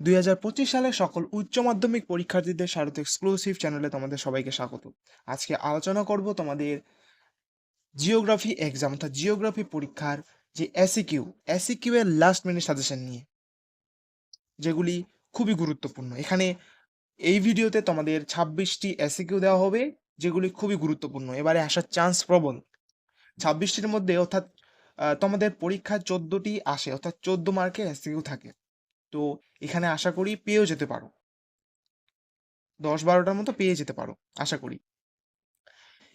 দুই হাজার পঁচিশ সালে সকল উচ্চ মাধ্যমিক পরীক্ষার্থীদের স্বাগত এক্সক্লুসিভ চ্যানেলে তোমাদের সবাইকে স্বাগত। আজকে আলোচনা করব তোমাদের জিওগ্রাফি এক্সাম অর্থাৎ জিওগ্রাফি পরীক্ষার যে এসিকিউ এসিকিউ এর লাস্ট মিনিট সাজেশন নিয়ে, যেগুলি খুবই গুরুত্বপূর্ণ। এখানে এই ভিডিওতে তোমাদের ছাব্বিশটি এসিকিউ দেওয়া হবে, যেগুলি খুবই গুরুত্বপূর্ণ। এবারে আসার চান্স প্রবল। ছাব্বিশটির মধ্যে অর্থাৎ তোমাদের পরীক্ষায় চোদ্দটি আসে, অর্থাৎ চোদ্দ মার্কের এসিকিউ থাকে। তো এখানে আশা করি পেয়েও যেতে পারো। দশ বারোটার মতো পেয়ে যেতে পারো, আশা করি।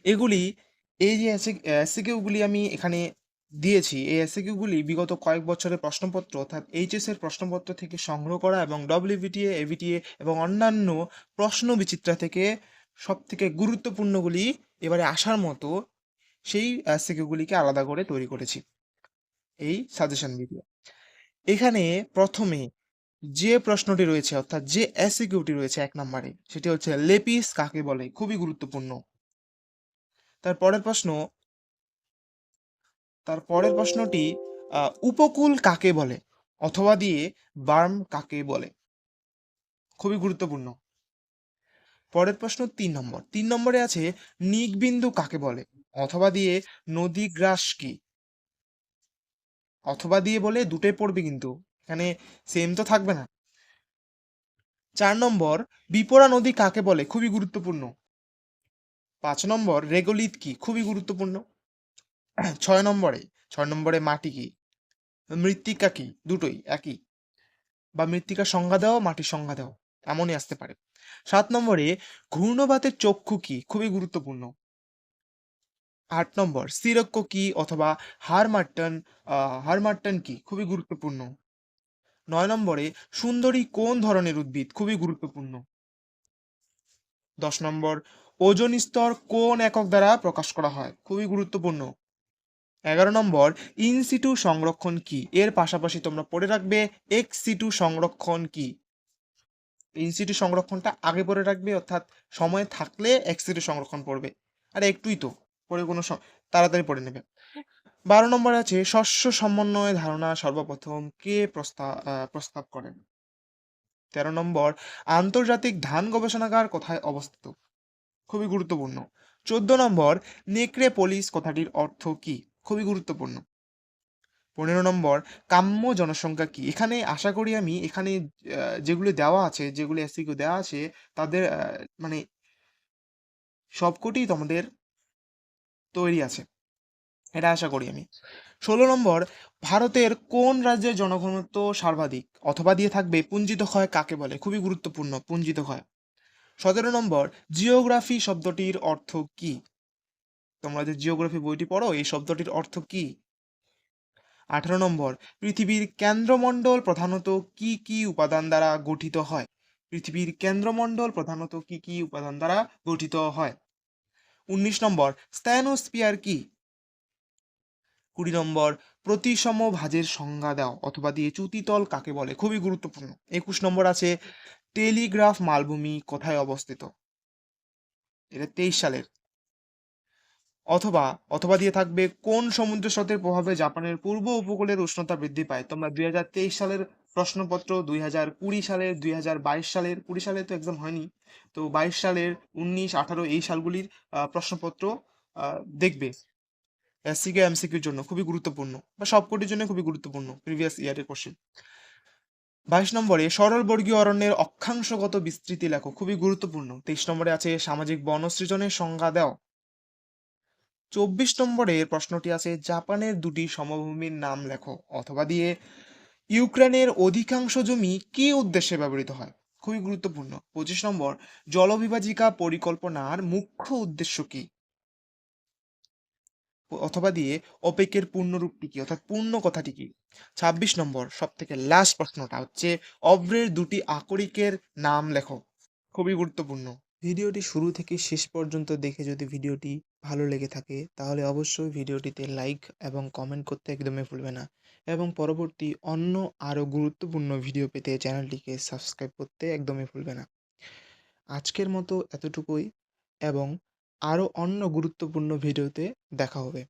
এগুলি এই যে এসিকিউগুলি আমি এখানে দিয়েছি, এই এসিকিউগুলি বিগত কয়েক বছরের প্রশ্নপত্র অর্থাৎ এইচএস এর প্রশ্নপত্র থেকে সংগ্রহ করা এবং ডব্লিউবিটিএ এভিটিএ এবং অন্যান্য প্রশ্ন বিচিত্রা থেকে সব থেকে গুরুত্বপূর্ণগুলি এবারে আসার মতো সেই এসিকিউগুলিকে আলাদা করে তৈরি করেছি। এই সাজেশন ভিডিও। এখানে প্রথমে যে প্রশ্নটি রয়েছে, অর্থাৎ যে এসিকিউটি রয়েছে এক নম্বরে, সেটি হচ্ছে লেপিস কাকে বলে? খুবই গুরুত্বপূর্ণ। তার পরের প্রশ্ন, তার পরের প্রশ্নটি উপকূল কাকে বলে? অথবা দিয়ে বার্ম কাকে বলে? খুবই গুরুত্বপূর্ণ। পরের প্রশ্ন তিন নম্বর। তিন নম্বরে আছে নিকবিন্দু কাকে বলে? অথবা দিয়ে নদী গ্রাস কি? অথবা দিয়ে বলে দুটোই পড়বে কিন্তু। এখানে সেম তো থাকবে না। চার নম্বর বিপরা নদী কাকে বলে? খুবই গুরুত্বপূর্ণ। পাঁচ নম্বর রেগলিত কি? খুবই গুরুত্বপূর্ণ। ছয় নম্বরে ছয় নম্বরে মাটি কি? মৃত্তিকা কি? দুটোই একই। বা মৃত্তিকার সংজ্ঞা দাও মাটির সংজ্ঞা দেওয়া এমনই আসতে পারে। সাত নম্বরে ঘূর্ণবাতের চক্ষু কি? খুবই গুরুত্বপূর্ণ। আট নম্বর সিরক্য কি? অথবা হারমাট্টন আহ, হারমাট্টন কি? খুবই গুরুত্বপূর্ণ। নয় নম্বরে, সুন্দরী কোন ধরনের উদ্ভিদ? খুবই গুরুত্বপূর্ণ। দশ নম্বর, ওজন স্তর কোন একক দ্বারা প্রকাশ করা হয়? খুবই গুরুত্বপূর্ণ। এগারো নম্বর ইনসিটু সংরক্ষণ কি? এর পাশাপাশি তোমরা পড়ে রাখবে, এক্স সিটু সংরক্ষণ কি? ইনসিটু সংরক্ষণটা আগে পড়ে রাখবে, অর্থাৎ সময় থাকলে এক্স সংরক্ষণ পড়বে। আর একটুই তো পরে কোনো তাড়াতাড়ি পড়ে নেবে। বারো নম্বর আছে, শস্য সমন্বয় ধারণা সর্বপ্রথম কে প্রস্তাব প্রস্তাব করেন? তেরো নম্বর, আন্তর্জাতিক ধান গবেষণাগার কোথায় অবস্থিত? খুবই গুরুত্বপূর্ণ। চোদ্দ নম্বর নেক্রেপোলিস কথাটির অর্থ কি? খুবই গুরুত্বপূর্ণ। পনেরো নম্বর, কাম্য জনসংখ্যা কি? এখানে আশা করি আমি এখানে যেগুলি দেওয়া আছে, যেগুলি এসিকিউ দেওয়া আছে, তাদের মানে সবকটি তোমাদের তৈরি আছে। এটা আশা করি আমি। ষোলো নম্বর, ভারতের কোন রাজ্যের জনঘনত্ব সর্বাধিক অথবা দিয়ে থাকবে পুঞ্জিত ক্ষয় কাকে বলে? খুবই গুরুত্বপূর্ণ, পুঞ্জিত ক্ষয়। সতেরো নম্বর, জিওগ্রাফি শব্দটির অর্থ কি? তোমরা যে জিওগ্রাফি বইটি পড়ো, এই শব্দটির অর্থ কি? আঠারো নম্বর, পৃথিবীর কেন্দ্রমণ্ডল প্রধানত কি কি উপাদান দ্বারা গঠিত হয়? পৃথিবীর কেন্দ্রমণ্ডল প্রধানত কি কি উপাদান দ্বারা গঠিত হয়? উনিশ নম্বর স্ট্যানোস্পিয়ার কি? কুড়ি নম্বর, প্রতিসম ভাজের সংজ্ঞা দাও, অথবা দিয়ে চ্যুতিতল কাকে বলে, খুবই গুরুত্বপূর্ণ। একুশ নম্বর আছে, টেলিগ্রাফ মালভূমি কোথায় অবস্থিত? এটা তেইশ সালের। অথবা অথবা দিয়ে থাকবে, কোন সমুদ্র স্রোতের প্রভাবে জাপানের পূর্ব উপকূলের উষ্ণতা বৃদ্ধি পায়? তোমরা দুই হাজার তেইশ সালের প্রশ্নপত্র, দুই হাজার কুড়ি সালের, দুই হাজার বাইশ সালের, কুড়ি সালে তো একদম হয়নি। তো বাইশ সালের, উনিশ, আঠারো এই সালগুলির প্রশ্নপত্র দেখবে। এসসিকে এমসিকিউর জন্য খুবই গুরুত্বপূর্ণ বা সবকটির জন্য খুবই গুরুত্বপূর্ণ প্রিভিয়াস ইয়ারের কোশ্চেন বাইশ নম্বরে সরল বর্গীয় অরণ্যের অক্ষাংশগত বিস্তৃতি লেখো, খুবই গুরুত্বপূর্ণ। তেইশ নম্বরে আছে, সামাজিক বনসৃজনের সংজ্ঞা দাও। চব্বিশ নম্বরের প্রশ্নটি আছে, জাপানের দুটি সমভূমির নাম লেখো, অথবা দিয়ে, ইউক্রেনের অধিকাংশ জমি কি উদ্দেশ্যে ব্যবহৃত হয়? খুবই গুরুত্বপূর্ণ। পঁচিশ নম্বর, জলবিভাজিকা পরিকল্পনার মুখ্য উদ্দেশ্য কি? অথবা দিয়ে ওপেকের পূর্ণরূপটি কি, অর্থাৎ পূর্ণ কথাটি কি? ছাব্বিশ নম্বর সব থেকে লাস্ট প্রশ্নটা হচ্ছে, অব্রের দুটি আকরিকের নাম লেখো। খুবই গুরুত্বপূর্ণ। ভিডিওটি শুরু থেকে শেষ পর্যন্ত দেখে যদি ভিডিওটি ভালো লেগে থাকে, তাহলে অবশ্যই ভিডিওটিতে লাইক এবং কমেন্ট করতে একদমই ভুলবে না। এবং পরবর্তী অন্য আরও গুরুত্বপূর্ণ ভিডিও পেতে চ্যানেলটিকে সাবস্ক্রাইব করতে একদমই ভুলবে না। আজকের মতো এতটুকুই, এবং আরও অন্য গুরুত্বপূর্ণ ভিডিওতে দেখা হবে।